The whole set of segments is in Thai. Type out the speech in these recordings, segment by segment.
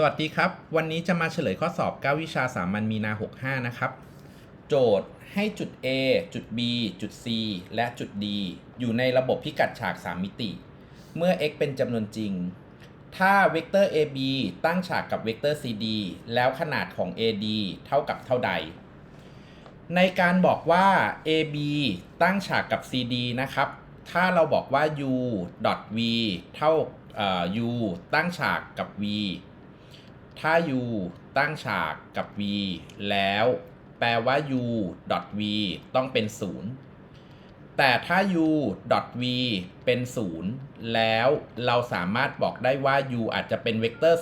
สวัสดีครับ วันนี้จะมาเฉลยข้อสอบ 9 วิชาสามัญมีนา 65 นะครับ โจทย์ให้จุด A จุด B จุด C และจุด D อยู่ในระบบพิกัดฉาก 3 มิติ เมื่อ x เป็นจำนวนจริง ถ้าเวกเตอร์ AB ตั้งฉากกับเวกเตอร์ CD แล้วขนาดของ AD เท่ากับเท่าใด ในการบอกว่า AB ตั้งฉากกับ CD นะครับ ถ้าเราบอกว่า u v เท่า u ตั้งฉากกับ v ถ้า u ตั้งฉากกับ v แล้ว แปลว่า u v ต้องเป็น 0 แต่ถ้า u v เป็น 0 แล้วเราสามารถบอกได้ว่า u อาจจะเป็นเวกเตอร์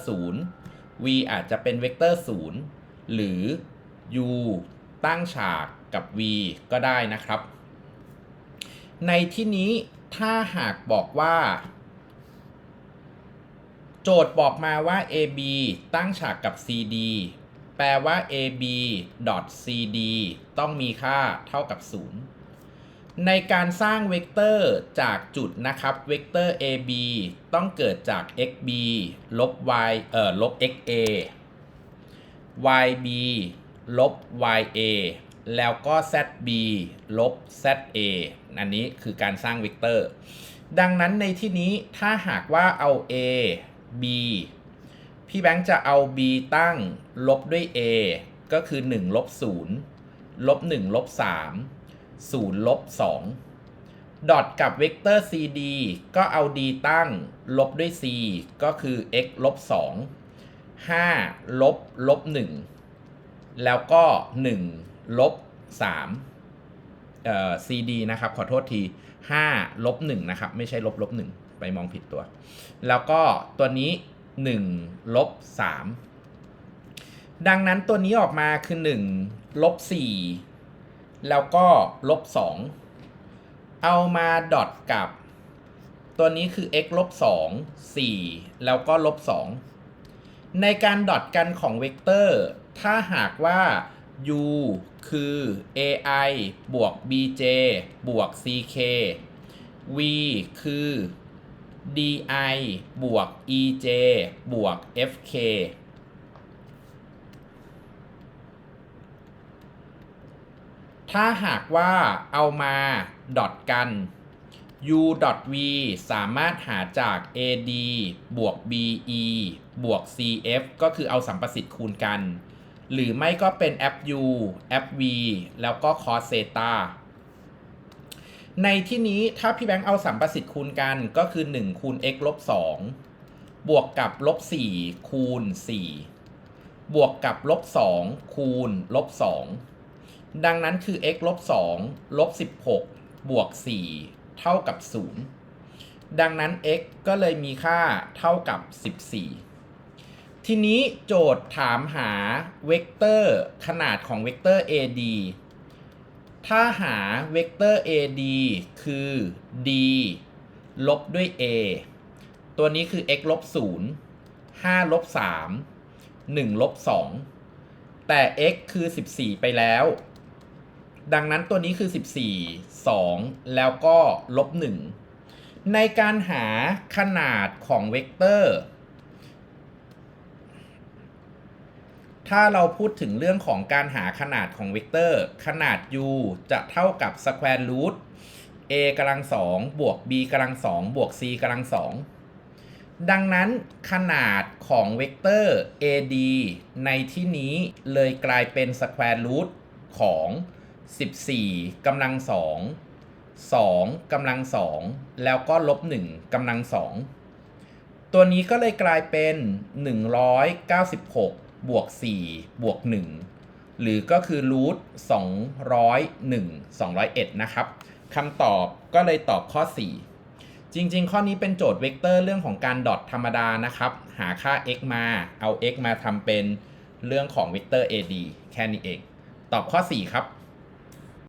0 v อาจจะเป็นเวกเตอร์ 0 หรือ u ตั้งฉากกับ v ก็ได้นะครับ ในที่นี้ถ้าหากบอกว่า โจทย์บอกมาว่า AB ตั้งฉากกับ CD แปลว่า AB CD ต้องมีค่าเท่ากับ 0 ในการสร้างเวกเตอร์จากจุดนะครับ เวกเตอร์ AB ต้องเกิดจาก xb ลบ y เอ่อ ลบ xa yb ลบ ya แล้วก็ zb ลบ za อันนี้คือการสร้างเวกเตอร์ ดังนั้นในที่นี้ถ้าหากว่าเอา a b พี่แบงค์จะเอา b ตั้งลบด้วย a ก็คือ1ลบ0ลบ1ลบ3 0ลบ2ดอทกับเวกเตอร์ cd ก็เอา d ตั้งลบด้วย c ก็คือ x ลบ2 5ลบลบ1แล้วก็ 1 ลบ3เอ่อ cd นะครับ ขอโทษที5ลบ1นะครับ ไม่ใช่ลบลบ1 ไปมองผิดตัว แล้วก็ตัวนี้1ลบ3ดังนั้นตัวนี้ออกมาคือ1ลบ4แล้วก็ลบ2เอามาดอทกับ ตัวนี้คือ x ลบ2 4 แล้วก็ลบ2ในการดอทกันของเวกเตอร์ ถ้าหากว่า u คือ ai บวก bj บวก ck v คือ di บวก ej บวก fk ถ้าหากว่าเอามาดอทกัน u v สามารถหาจาก ad บวก be บวก cf ก็คือเอาสัมประสิทธิ์คูณกัน หรือไม่ก็เป็น f u f v แล้วก็ cos theta ในที่นี้ถ้าพี่แบงค์เอาสัมประสิทธิ์คูณกันก็คือ 1 คูณ x ลบ 2 บวกกับลบ 4 คูณ 4 บวกกับลบ 2 คูณลบ 2 ดังนั้นคือ x ลบ 2 ลบ 16 บวก 4 เท่ากับ 0 ดังนั้น x ก็เลยมีค่าเท่ากับ 14 ทีนี้โจทย์ถามหาเวกเตอร์ขนาดของเวกเตอร์ AD ถ้าหาเวกเตอร์ AD คือ D ลบด้วย A ตัวนี้คือ x ลบ0 5ลบ3 1ลบ2แต่ x คือ 14 ไปแล้ว ดังนั้นตัวนี้คือ 14 2 แล้วก็ลบ 1 ในการหาขนาดของเวกเตอร์ ถ้าเราพูดถึงเรื่องของการหาขนาดของเวกเตอร์ ขนาด u จะเท่ากับ square root a กำลังสองบวก b กำลังสองบวก c กำลังสองดังนั้นขนาดของเวกเตอร์ AD ในที่นี้เลยกลายเป็น square root ของ 14กำลังสอง2กำลังสองแล้วก็ลบ1กำลังสองตัวนี้ก็เลยกลายเป็น 196 บวก4บวก1 หรือก็คือรูท201 201 นะครับคำตอบก็เลยตอบข้อ 4 จริง ๆ ข้อนี้เป็นโจทย์เวกเตอร์เรื่องของการดอทธรรมดานะครับ หาค่า x มาเอา x มาทำเป็นเรื่องของเวกเตอร์ AD แค่นี้เอง ตอบข้อ 4 ครับ